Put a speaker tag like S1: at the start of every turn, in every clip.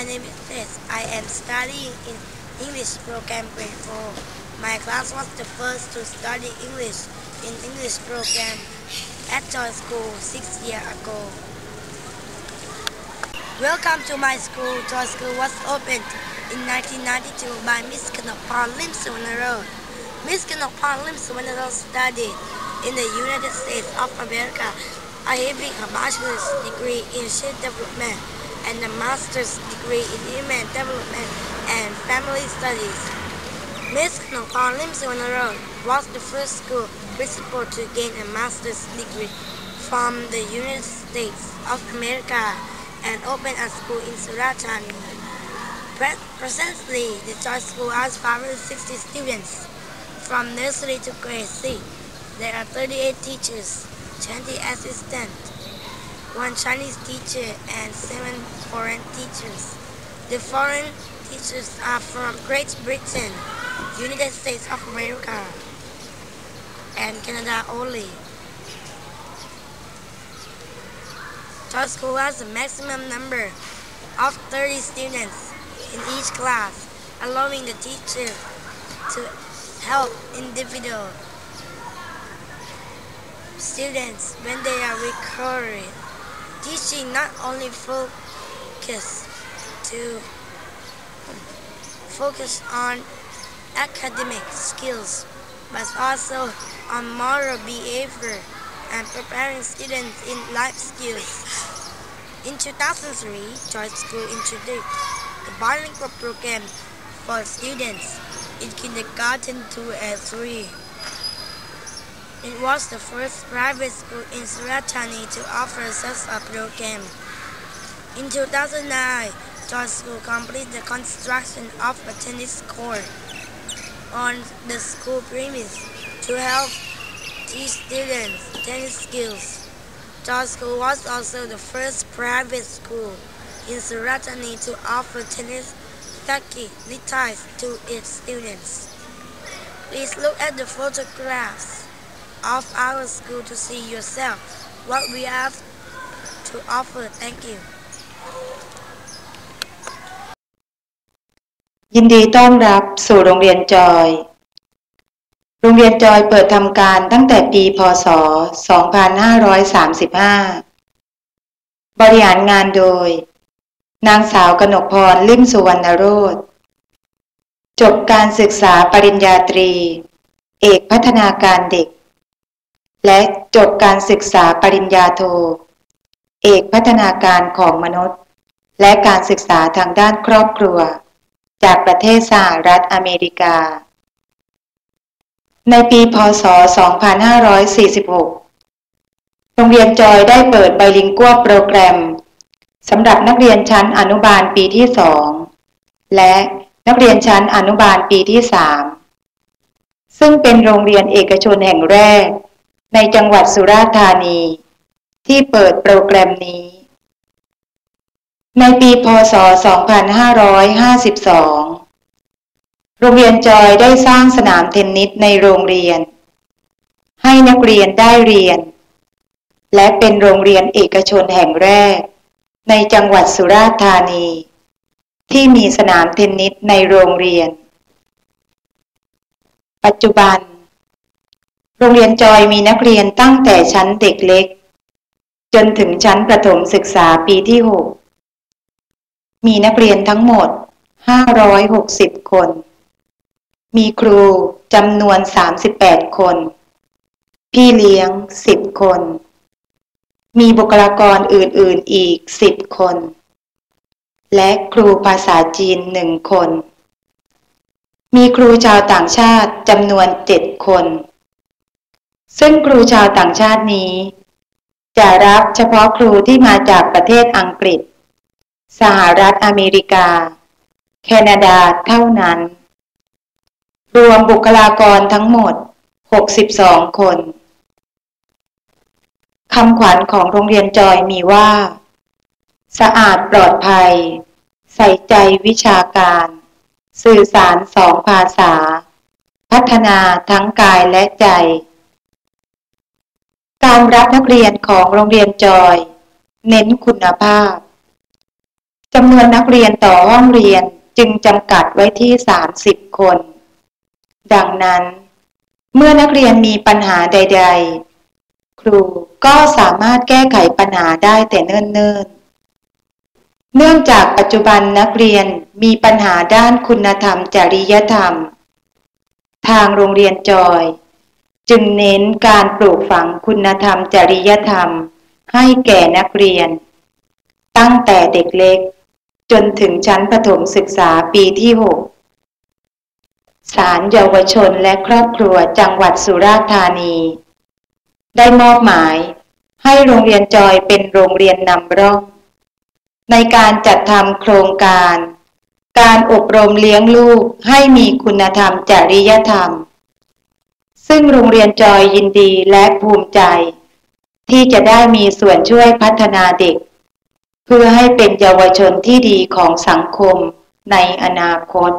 S1: my name is Tess. I am studying in English program grade 4. My class was the first to study English in English program at Joy School six years ago. Welcome to my school. Joy School was opened in 1992 by Miss Kanapon Lim Suwanaro. Miss Suwanaro studied in the United States of America, achieving a bachelor's degree in child development and a master's degree in human development and family studies. Miss Kanapon Lim Suwanaro was the first school principal to gain a master's degree from the United States of America and open a school in Suratani. Pre- presently, the Joy School has 560 students from nursery to grade 6. There are 38 teachers, 20 assistants, one Chinese teacher, and seven foreign teachers. The foreign teachers are from Great Britain, United States of America, and Canada only. Joy School has a maximum number of 30 students in each class, allowing the teacher to help individual students when they are recurring. Teaching not only focus to focus on academic skills, but also on moral behavior and preparing students in life skills. In 2003, Joy School introduced the bilingual program for students in kindergarten 2 and 3. It was the first private school in Suratani to offer such a program. In 2009, Joy School completed the construction of a tennis court on the school premise to help teach students tennis skills. Joy School was also the first private school in Suratani to offer tennis facilities to its students. Please look at the photographs of our school to see yourself what we have to offer. Thank you.
S2: ยินดีต้อนรับสู่โรงเรียนจอย โรงเรียนจอยเปิดทำการตั้งแต่ปี พ.ศ.2535 บริหารงานโดย นางสาวกนกพรลิมสุวรรณโรธจบการศึกษาปริญญาตรี เอกพัฒนาการเด็ก และจบการศึกษาปริญญาโท เอกพัฒนาการของมนุษย์ และการศึกษาทางด้านครอบครัว จากประเทศสหรัฐอเมริกา ในปีพ.ศ.2546 โรงเรียนจอยได้เปิดไบลิงกัวโปรแกรมสำหรับนักเรียนชั้นอนุบาลปีที่สองและนักเรียนชั้นอนุบาลปีที่สามซึ่งเป็นโรงเรียนเอกชนแห่งแรก ในจังหวัดสุราษฎร์ธานี ที่เปิดโปรแกรมนี้ ในปีพ.ศ.2552 โรงเรียนจอยได้สร้างสนามเทนนิสในโรงเรียน ให้นักเรียนได้เรียน และเป็นโรงเรียนเอกชนแห่งแรก ในจังหวัดสุราษฎร์ธานี ที่มีสนามเทนนิสในโรงเรียน ปัจจุบัน โรงเรียนจอยมีนักเรียนตั้งแต่ชั้นเด็กเล็ก จนถึงชั้นประถมศึกษาปีที่ 6 มีนักเรียนทั้งหมด 560 คน มีครูจำนวน 38 คน พี่เลี้ยง 10 คน มีบุคลากรอื่น ๆ อีก 10 คน และครูภาษาจีนหนึ่งคน มีครูชาวต่างชาติจำนวน 7 คน ซึ่งครูชาวต่างชาตินี้ จะรับเฉพาะครูที่มาจากประเทศอังกฤษ สหรัฐอเมริกา แคนาดาเท่านั้น รวมบุคลากรทั้งหมด 62 คนคำขวัญของโรงเรียนจอยมีว่า สะอาดปลอดภัย ใส่ใจวิชาการ สื่อสารสองภาษา พัฒนาทั้งกายและใจ การรับนักเรียนของโรงเรียนจอย เน้นคุณภาพจำนวนนักเรียนต่อห้องเรียนจึงจำกัดไว้ที่สามสิบคน ดังนั้น เมื่อนักเรียนมีปัญหาใด ๆ ครูก็สามารถแก้ไขปัญหาได้แต่เนิ่นๆ เนื่องจากปัจจุบันนักเรียนมีปัญหาด้านคุณธรรมจริยธรรม ทางโรงเรียนจอย จึงเน้นการปลูกฝังคุณธรรมจริยธรรม ให้แก่นักเรียน ตั้งแต่เด็กเล็ก จนถึงชั้นประถมศึกษาปีที่หกศาลเยาวชนและครอบครัวจังหวัดสุราษฎร์ธานี ได้มอบหมาย ให้โรงเรียนจอยเป็นโรงเรียนนำร่อง ในการจัดทำโครงการ การอบรมเลี้ยงลูกให้มีคุณธรรมจริยธรรม ซึ่งโรงเรียนจอยยินดีและภูมิใจ ที่จะได้มีส่วนช่วยพัฒนาเด็ก เพื่อให้เป็นเยาวชนที่ดีของสังคมในอนาคต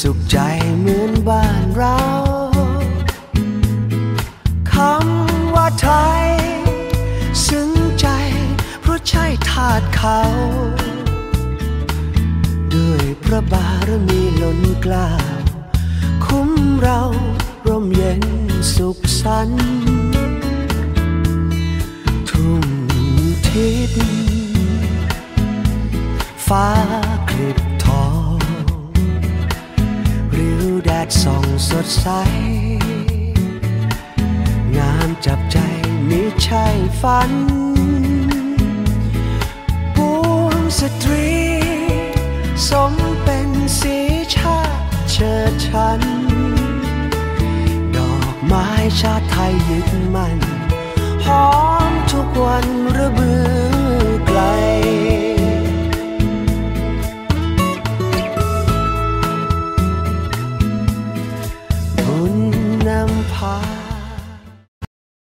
S3: สุขใจเหมือนบ้านเราคำว่าไทย ซึ้งใจ เพราะใช่ทาดเขา ด้วยพระบารมีล้นกล้า คุ้มเราร่มเย็นสุขสันต์ทุ่งทิศฟ้า ส่องสดใส งามจับใจมิใช่ฝันปวงสตรี สมเป็นสีชาติเชิดชัน ดอกไม้ชาติไทยยึดมันหอมทุกวันร